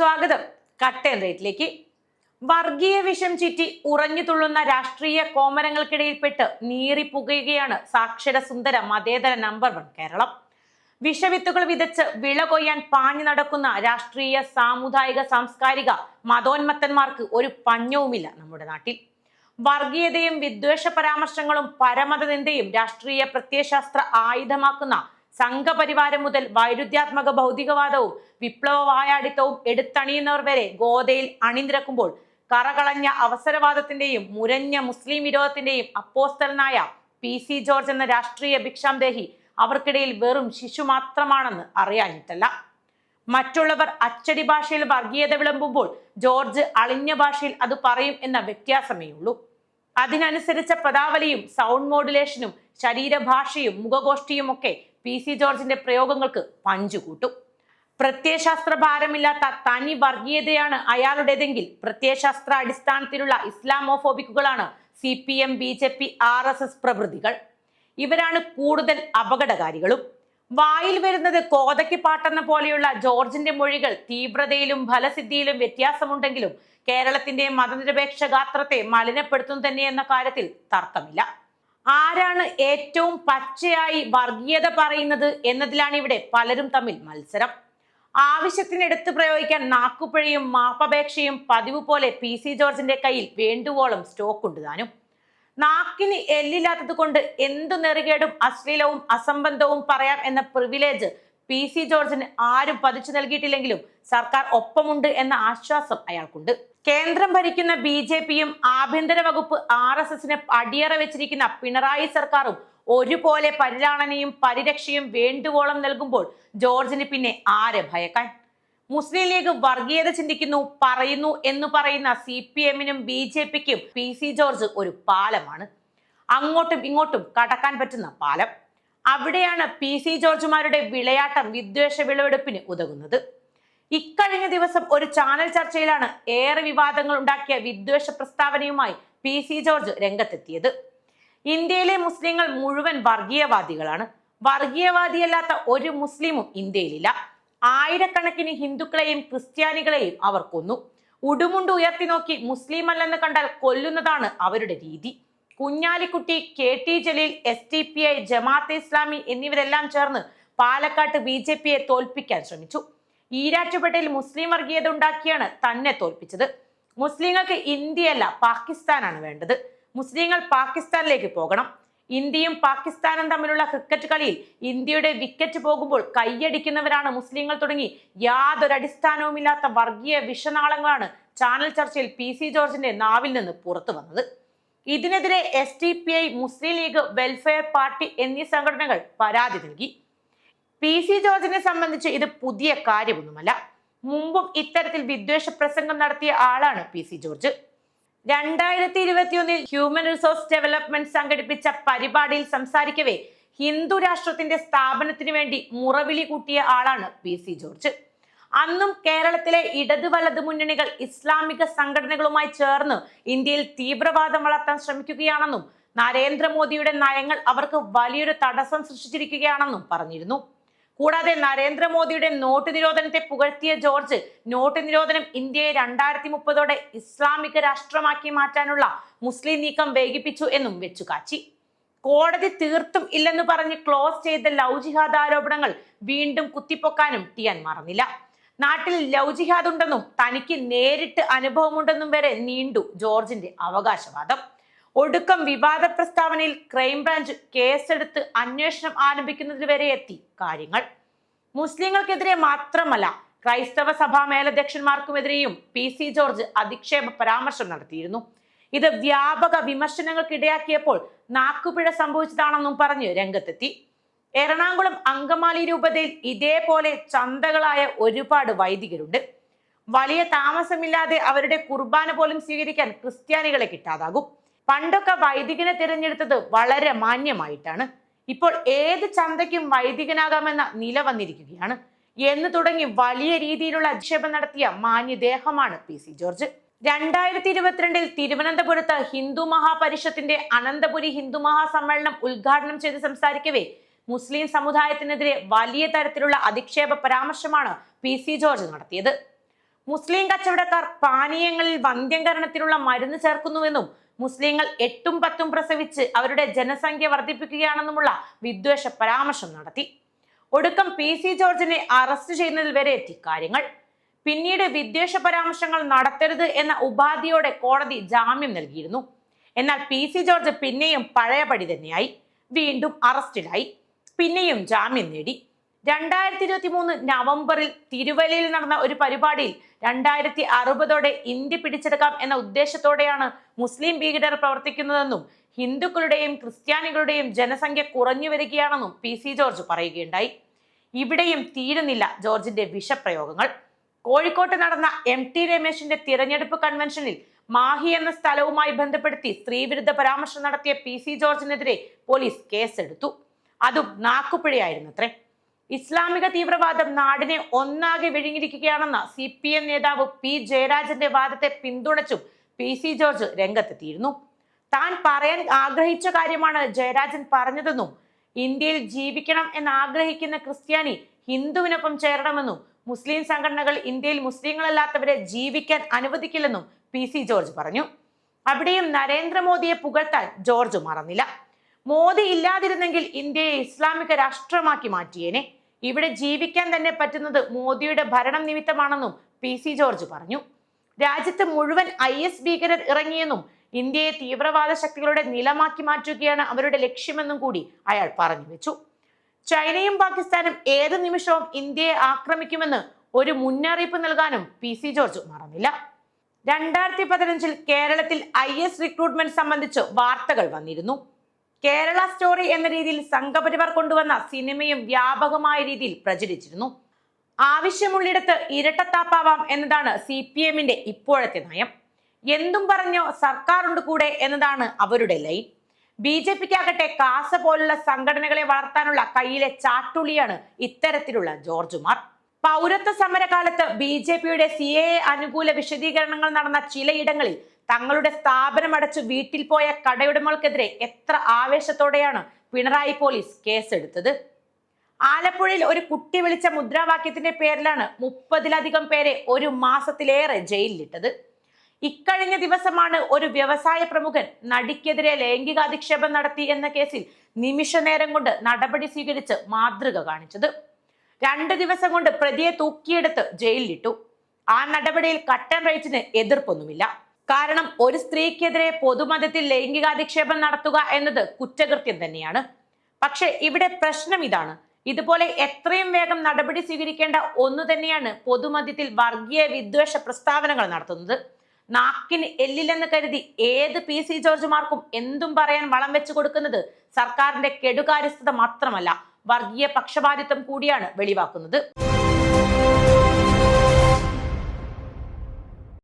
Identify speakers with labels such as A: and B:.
A: സ്വാഗതം. കട്ടൻ റേറ്റിലേക്ക്. വർഗീയ വിഷം ചുറ്റി ഉറഞ്ഞു തുള്ളുന്ന രാഷ്ട്രീയ കോമരങ്ങൾക്കിടയിൽപ്പെട്ട് നീറിപ്പുകയുകയാണ് സാക്ഷര സുന്ദര മതേതര നമ്പർ വൺ കേരളം. വിഷവിത്തുകൾ വിതച്ച് വിള കൊയ്യാൻ പാഞ്ഞു നടക്കുന്ന രാഷ്ട്രീയ സാമുദായിക സാംസ്കാരിക മതോന്മത്തന്മാർക്ക് ഒരു പഞ്ഞവുമില്ല നമ്മുടെ നാട്ടിൽ. വർഗീയതയും വിദ്വേഷ പരാമർശങ്ങളും പരമതനിന്ദയും രാഷ്ട്രീയ പ്രത്യയശാസ്ത്ര ആയുധമാക്കുന്ന സംഘപരിവാരം മുതൽ വൈരുദ്ധ്യാത്മക ഭൗതികവാദവും വിപ്ലവ വായാടിത്തവും എടുത്തണിയുന്നവർ വരെ ഗോതയിൽ അണിനിരക്കുമ്പോൾ കറകളഞ്ഞ അവസരവാദത്തിന്റെയും മുരഞ്ഞ മുസ്ലിം വിരോധത്തിന്റെയും അപ്പോസ്തലനായ പി സി ജോർജ് എന്ന രാഷ്ട്രീയ ഭിക്ഷാന്തേഹി അവർക്കിടയിൽ വെറും ശിശു മാത്രമാണെന്ന് അറിയാഞ്ഞിട്ടല്ല. മറ്റുള്ളവർ അച്ചടി ഭാഷയിൽ വർഗീയത വിളമ്പുമ്പോൾ ജോർജ് അളിഞ്ഞ ഭാഷയിൽ അത് പറയും എന്ന വ്യത്യാസമേ ഉള്ളൂ അതിനനുസരിച്ച പദാവലിയും സൗണ്ട് മോഡുലേഷനും ശരീരഭാഷയും മുഖഗോഷ്ഠിയും ഒക്കെ പി സി ജോർജിന്റെ പ്രയോഗങ്ങൾക്ക് പഞ്ചുകൂട്ടും പ്രത്യയശാസ്ത്ര ഭാരമില്ലാത്ത തനി വർഗീയതയാണ് അയാളുടേതെങ്കിൽ പ്രത്യയശാസ്ത്ര അടിസ്ഥാനത്തിലുള്ള ഇസ്ലാമോഫോബിക്കുകളാണ് C P M B J P R S S പ്രഭൃതികൾ. ഇവരാണ് കൂടുതൽ അപകടകാരികളും. വായിൽ വരുന്നത് കോതയ്ക്ക് പാട്ടെന്ന പോലെയുള്ള ജോർജിന്റെ മൊഴികൾ തീവ്രതയിലും ഫലസിദ്ധിയിലും വ്യത്യാസമുണ്ടെങ്കിലും കേരളത്തിന്റെ മതനിരപേക്ഷ ഗാത്രത്തെ മലിനപ്പെടുത്തുന്നു തന്നെ എന്ന കാര്യത്തിൽ തർക്കമില്ല. ആരാണ് ഏറ്റവും പച്ചയായി വർഗീയത പറയുന്നത് എന്നതിലാണ് ഇവിടെ പലരും തമ്മിൽ മത്സരം. ആവശ്യത്തിനെടുത്ത് പ്രയോഗിക്കാൻ നാക്കുപഴയും മാപ്പപേക്ഷയും പതിവ് പോലെ പി സി ജോർജിന്റെ കയ്യിൽ വേണ്ടുവോളം സ്റ്റോക്ക് ഉണ്ട് താനും. നാക്കിന് എല്ലില്ലാത്തത് കൊണ്ട് എന്തു നെറുകേടും അശ്ലീലവും അസംബന്ധവും പറയാം എന്ന പ്രിവിലേജ് പി സി ജോർജിന് ആരും പതിച്ചു നൽകിയിട്ടില്ലെങ്കിലും സർക്കാർ ഒപ്പമുണ്ട് എന്ന ആശ്വാസം അയാൾക്കുണ്ട്. കേന്ദ്രം ഭരിക്കുന്ന ബി ജെ പിയും ആഭ്യന്തര വകുപ്പ് ആർ എസ് എസിന് അടിയറ വെച്ചിരിക്കുന്ന പിണറായി സർക്കാരും ഒരുപോലെ പരിരാണനയും പരിരക്ഷയും വേണ്ടുവോളം നൽകുമ്പോൾ ജോർജിന് പിന്നെ ആരെ ഭയക്കാൻ? മുസ്ലിം ലീഗ് വർഗീയത ചിന്തിക്കുന്നു പറയുന്നു എന്ന് പറയുന്ന സി പി എമ്മിനും ബി ജെ പിക്കും പി സി ജോർജ് ഒരു പാലമാണ്. അങ്ങോട്ടും ഇങ്ങോട്ടും കടക്കാൻ പറ്റുന്ന പാലം. അവിടെയാണ് പി സി ജോർജുമാരുടെ വിളയാട്ടം വിദ്വേഷ വിളവെടുപ്പിന് ഉതകുന്നത്. ഇക്കഴിഞ്ഞ ദിവസം ഒരു ചാനൽ ചർച്ചയിലാണ് ഏറെ വിവാദങ്ങൾ ഉണ്ടാക്കിയ വിദ്വേഷ പ്രസ്താവനയുമായി പി സി ജോർജ് രംഗത്തെത്തിയത്. ഇന്ത്യയിലെ മുസ്ലിങ്ങൾ മുഴുവൻ വർഗീയവാദികളാണ്. വർഗീയവാദിയല്ലാത്ത ഒരു മുസ്ലിമും ഇന്ത്യയിലില്ല. ആയിരക്കണക്കിന് ഹിന്ദുക്കളെയും ക്രിസ്ത്യാനികളെയും അവർ കൊന്നു. ഉടുമുണ്ട് ഉയർത്തി നോക്കി മുസ്ലിം അല്ലെന്ന് കണ്ടാൽ കൊല്ലുന്നതാണ് അവരുടെ രീതി. Kunhalikutty K T Jaleel S T P I Jamaat-e Islami എന്നിവരെല്ലാം ചേർന്ന് പാലക്കാട്ട് ബി ജെ പിയെ തോൽപ്പിക്കാൻ ശ്രമിച്ചു. ഈരാറ്റുപേട്ടയിൽ മുസ്ലിം വർഗീയത ഉണ്ടാക്കിയാണ് തന്നെ തോൽപ്പിച്ചത്. മുസ്ലിങ്ങൾക്ക് ഇന്ത്യയല്ല പാകിസ്ഥാനാണ് വേണ്ടത്. മുസ്ലിങ്ങൾ പാകിസ്ഥാനിലേക്ക് പോകണം. ഇന്ത്യയും പാകിസ്ഥാനും തമ്മിലുള്ള ക്രിക്കറ്റ് കളിയിൽ ഇന്ത്യയുടെ വിക്കറ്റ് പോകുമ്പോൾ കൈയടിക്കുന്നവരാണ് മുസ്ലിങ്ങൾ തുടങ്ങി യാതൊരു അടിസ്ഥാനവുമില്ലാത്ത വർഗീയ വിഷനാളങ്ങളാണ് ചാനൽ ചർച്ചയിൽ പി സി ജോർജിന്റെ നാവിൽ നിന്ന് പുറത്തു വന്നത്. ഇതിനെതിരെ S T P I Muslim League welfare party എന്നീ സംഘടനകൾ പരാതി നൽകി. പി സി ജോർജിനെ സംബന്ധിച്ച് ഇത് പുതിയ കാര്യമൊന്നുമല്ല. മുമ്പും ഇത്തരത്തിൽ വിദ്വേഷ പ്രസംഗം നടത്തിയ ആളാണ് പി സി ജോർജ്. രണ്ടായിരത്തി ഇരുപത്തിയൊന്നിൽ ഹ്യൂമൻ റിസോഴ്സ് ഡെവലപ്മെന്റ് സംഘടിപ്പിച്ച പരിപാടിയിൽ സംസാരിക്കവേ ഹിന്ദു രാഷ്ട്രത്തിന്റെ സ്ഥാപനത്തിന് വേണ്ടി മുറവിളി കൂട്ടിയ ആളാണ് പി സി ജോർജ്. അന്നും കേരളത്തിലെ ഇടത് വലത് മുന്നണികൾ ഇസ്ലാമിക സംഘടനകളുമായി ചേർന്ന് ഇന്ത്യയിൽ തീവ്രവാദം വളർത്താൻ ശ്രമിക്കുകയാണെന്നും നരേന്ദ്രമോദിയുടെ നയങ്ങൾ അവർക്ക് വലിയൊരു തടസ്സം സൃഷ്ടിച്ചിരിക്കുകയാണെന്നും പറഞ്ഞിരുന്നു. കൂടാതെ നരേന്ദ്രമോദിയുടെ നോട്ട് നിരോധനത്തെ പുകഴ്ത്തിയ ജോർജ് നോട്ട് നിരോധനം ഇന്ത്യയെ രണ്ടായിരത്തി മുപ്പതോടെ ഇസ്ലാമിക രാഷ്ട്രമാക്കി മാറ്റാനുള്ള മുസ്ലിം നീക്കം വേഗിപ്പിച്ചു എന്നും വെച്ചു കാച്ചി കോടതി തീർത്തും ഇല്ലെന്ന് പറഞ്ഞ് ക്ലോസ് ചെയ്ത ലവ് ജിഹാദ് ആരോപണങ്ങൾ വീണ്ടും കുത്തിപ്പൊക്കാനും ടിയാൻ മറന്നില്ല. നാട്ടിൽ ലൗജിഹാദ് ജിഹാദ് ഉണ്ടെന്നും തനിക്ക് നേരിട്ട് അനുഭവമുണ്ടെന്നും വരെ നീണ്ടു ജോർജിന്റെ അവകാശവാദം. ഒടുക്കം വിവാദ പ്രസ്താവനയിൽ ക്രൈംബ്രാഞ്ച് കേസെടുത്ത് അന്വേഷണം ആരംഭിക്കുന്നതിൽ വരെ എത്തി കാര്യങ്ങൾ. മുസ്ലിങ്ങൾക്കെതിരെ മാത്രമല്ല ക്രൈസ്തവ സഭാ മേലധ്യക്ഷന്മാർക്കുമെതിരെയും പി സി ജോർജ് അധിക്ഷേപ പരാമർശം നടത്തിയിരുന്നു. ഇത് വ്യാപക വിമർശനങ്ങൾക്കിടയാക്കിയപ്പോൾ നാക്കുപിഴ സംഭവിച്ചതാണെന്നും പറഞ്ഞ് രംഗത്തെത്തി. എറണാകുളം അങ്കമാലി രൂപതയിൽ ഇതേപോലെ ചന്തകളായ ഒരുപാട് വൈദികരുണ്ട്. വലിയ താമസമില്ലാതെ അവരുടെ കുർബാന പോലും സ്വീകരിക്കാൻ ക്രിസ്ത്യാനികളെ കിട്ടാതാകും. പണ്ടൊക്കെ വൈദികനെ തിരഞ്ഞെടുത്തത് വളരെ മാന്യമായിട്ടാണ്. ഇപ്പോൾ ഏത് ചന്തയ്ക്കും വൈദികനാകാമെന്ന നില വന്നിരിക്കുകയാണ്. എന്ന് തുടങ്ങി വലിയ രീതിയിലുള്ള അധിക്ഷേപം നടത്തിയ മാന്യദേഹമാണ് പി സി ജോർജ്. രണ്ടായിരത്തി ഇരുപത്തിരണ്ടിൽ തിരുവനന്തപുരത്ത് ഹിന്ദു മഹാപരിഷത്തിന്റെ അനന്തപുരി ഹിന്ദു മഹാസമ്മേളനം ഉദ്ഘാടനം ചെയ്ത് സംസാരിക്കവേ മുസ്ലിം സമുദായത്തിനെതിരെ വലിയ തരത്തിലുള്ള അധിക്ഷേപ പരാമർശമാണ് പി സി ജോർജ് നടത്തിയത്. മുസ്ലിം കച്ചവടക്കാർ പാനീയങ്ങളിൽ വന്ധ്യംകരണത്തിനുള്ള മരുന്ന് ചേർക്കുന്നുവെന്നും മുസ്ലിങ്ങൾ എട്ടും പത്തും പ്രസവിച്ച് അവരുടെ ജനസംഖ്യ വർദ്ധിപ്പിക്കുകയാണെന്നുമുള്ള വിദ്വേഷ പരാമർശം നടത്തി. ഒടുക്കം പി സി ജോർജിനെ അറസ്റ്റ് ചെയ്യുന്നതിൽ വരെ എത്തി കാര്യങ്ങൾ. പിന്നീട് വിദ്വേഷ പരാമർശങ്ങൾ നടത്തരുത് എന്ന ഉപാധിയോടെ കോടതി ജാമ്യം നൽകിയിരുന്നു. എന്നാൽ പി സി ജോർജ് പിന്നെയും പഴയപടി തന്നെയായി. വീണ്ടും അറസ്റ്റിലായി. പിന്നെയും ജാമ്യം നേടി. രണ്ടായിരത്തി ഇരുപത്തി മൂന്ന് നവംബറിൽ തിരുവല്ലയിൽ നടന്ന ഒരു പരിപാടിയിൽ രണ്ടായിരത്തി അറുപതോടെ ഇന്ത്യ പിടിച്ചെടുക്കാം എന്ന ഉദ്ദേശത്തോടെയാണ് മുസ്ലിം ഭീകരർ പ്രവർത്തിക്കുന്നതെന്നും ഹിന്ദുക്കളുടെയും ക്രിസ്ത്യാനികളുടെയും ജനസംഖ്യ കുറഞ്ഞു വരികയാണെന്നും പി സി ജോർജ് പറയുകയുണ്ടായി. ഇവിടെയും തീരുന്നില്ല ജോർജിന്റെ വിഷപ്രയോഗങ്ങൾ. കോഴിക്കോട്ട് നടന്ന എം ടി രമേശിന്റെ തിരഞ്ഞെടുപ്പ് കൺവെൻഷനിൽ മാഹി എന്ന സ്ഥലവുമായി ബന്ധപ്പെടുത്തി സ്ത്രീവിരുദ്ധ പരാമർശം നടത്തിയ പി സി ജോർജിനെതിരെ പോലീസ് കേസെടുത്തു. അതും നാക്കുപിഴയായിരുന്നത്രേ. ഇസ്ലാമിക തീവ്രവാദം നാടിനെ ഒന്നാകെ വിഴുങ്ങിയിരിക്കുകയാണെന്ന സി പി എം നേതാവ് പി ജയരാജന്റെ വാദത്തെ പിന്തുണച്ചും പി സി ജോർജ് രംഗത്തെത്തിയിരുന്നു. താൻ പറയാൻ ആഗ്രഹിച്ച കാര്യമാണ് ജയരാജൻ പറഞ്ഞതെന്നും ഇന്ത്യയിൽ ജീവിക്കണം എന്ന് ആഗ്രഹിക്കുന്ന ക്രിസ്ത്യാനി ഹിന്ദുവിനൊപ്പം ചേരണമെന്നും മുസ്ലിം സംഘടനകൾ ഇന്ത്യയിൽ മുസ്ലിങ്ങളല്ലാത്തവരെ ജീവിക്കാൻ അനുവദിക്കില്ലെന്നും പി സി ജോർജ് പറഞ്ഞു. അവിടെയും നരേന്ദ്രമോദിയെ പുകഴ്ത്താൻ ജോർജ് മറന്നില്ല. മോദി ഇല്ലാതിരുന്നെങ്കിൽ ഇന്ത്യയെ ഇസ്ലാമിക രാഷ്ട്രമാക്കി മാറ്റിയേനെ. ഇവിടെ ജീവിക്കാൻ തന്നെ പറ്റുന്നത് മോദിയുടെ ഭരണം നിമിത്തമാണെന്നും പി സി ജോർജ് പറഞ്ഞു. രാജ്യത്ത് മുഴുവൻ ഐ എസ് ഭീകരർ ഇറങ്ങിയെന്നും ഇന്ത്യയെ തീവ്രവാദ ശക്തികളുടെ നിലമാക്കി മാറ്റുകയാണ് അവരുടെ ലക്ഷ്യമെന്നും കൂടി അയാൾ പറഞ്ഞു വെച്ചു. ചൈനയും പാകിസ്ഥാനും ഏത് നിമിഷവും ഇന്ത്യയെ ആക്രമിക്കുമെന്ന് ഒരു മുന്നറിയിപ്പ് നൽകാനും പി സി ജോർജ് മറന്നില്ല. രണ്ടായിരത്തി പതിനഞ്ചിൽ കേരളത്തിൽ ഐ എസ് റിക്രൂട്ട്മെന്റ് സംബന്ധിച്ച് വാർത്തകൾ വന്നിരുന്നു. കേരള സ്റ്റോറി എന്ന രീതിയിൽ സംഘപരിവാർ കൊണ്ടുവന്ന സിനിമയും വ്യാപകമായ രീതിയിൽ പ്രചരിച്ചിരുന്നു. ആവശ്യമുള്ളിടത്ത് ഇരട്ടത്താപ്പാവാം എന്നതാണ് സി പി എമ്മിന്റെ ഇപ്പോഴത്തെ നയം. എന്തും പറഞ്ഞോ സർക്കാരുണ്ട് കൂടെ എന്നതാണ് അവരുടെ ലൈൻ. ബി ജെ പിക്കാകട്ടെ കാസ പോലുള്ള സംഘടനകളെ വളർത്താനുള്ള കയ്യിലെ ചാട്ടുളിയാണ് ഇത്തരത്തിലുള്ള ജോർജുമാർ പൗരത്വ സമരകാലത്ത് ബി ജെ പിയുടെ സി എ അനുകൂല വിശദീകരണങ്ങൾ നടന്ന ചിലയിടങ്ങളിൽ തങ്ങളുടെ സ്ഥാപനം അടച്ചു വീട്ടിൽ പോയ കടയുടമകൾക്കെതിരെ എത്ര ആവേശത്തോടെയാണ് പിണറായി പോലീസ് കേസെടുത്തത്? ആലപ്പുഴയിൽ ഒരു കുട്ടി വിളിച്ച മുദ്രാവാക്യത്തിന്റെ പേരിലാണ് മുപ്പതിലധികം പേരെ ഒരു മാസത്തിലേറെ ജയിലിലിട്ടത്. ഇക്കഴിഞ്ഞ ദിവസമാണ് ഒരു വ്യവസായ പ്രമുഖൻ നടിക്കെതിരെ ലൈംഗികാധിക്ഷേപം നടത്തി എന്ന കേസിൽ നിമിഷ നേരം കൊണ്ട് നടപടി സ്വീകരിച്ച് മാതൃക കാണിച്ചത്. രണ്ട് ദിവസം കൊണ്ട് പ്രതിയെ തൂക്കിയെടുത്ത് ജയിലിലിട്ടു. ആ നടപടിയിൽ കട്ടൻ റൈറ്റിന് എതിർപ്പൊന്നുമില്ല. കാരണം ഒരു സ്ത്രീക്കെതിരെ പൊതുമതത്തിൽ ലൈംഗികാധിക്ഷേപം നടത്തുക എന്നത് കുറ്റകൃത്യം തന്നെയാണ്. പക്ഷെ ഇവിടെ പ്രശ്നം ഇതാണ്. ഇതുപോലെ എത്രയും വേഗം നടപടി സ്വീകരിക്കേണ്ട ഒന്നു തന്നെയാണ് പൊതുമധ്യത്തിൽ വർഗീയ വിദ്വേഷ പ്രസ്താവനകൾ നടത്തുന്നത്. നാക്കിന് എല്ലില്ലെന്ന് കരുതി ഏത് പി സി ജോർജുമാർക്കും എന്തും പറയാൻ വളം വെച്ചു കൊടുക്കുന്നത് സർക്കാരിന്റെ കെടുകാര്യസ്ഥത മാത്രമല്ല. വർഗീയ പക്ഷപാതിത്വം കൂടിയാണ് വെളിവാക്കുന്നത്.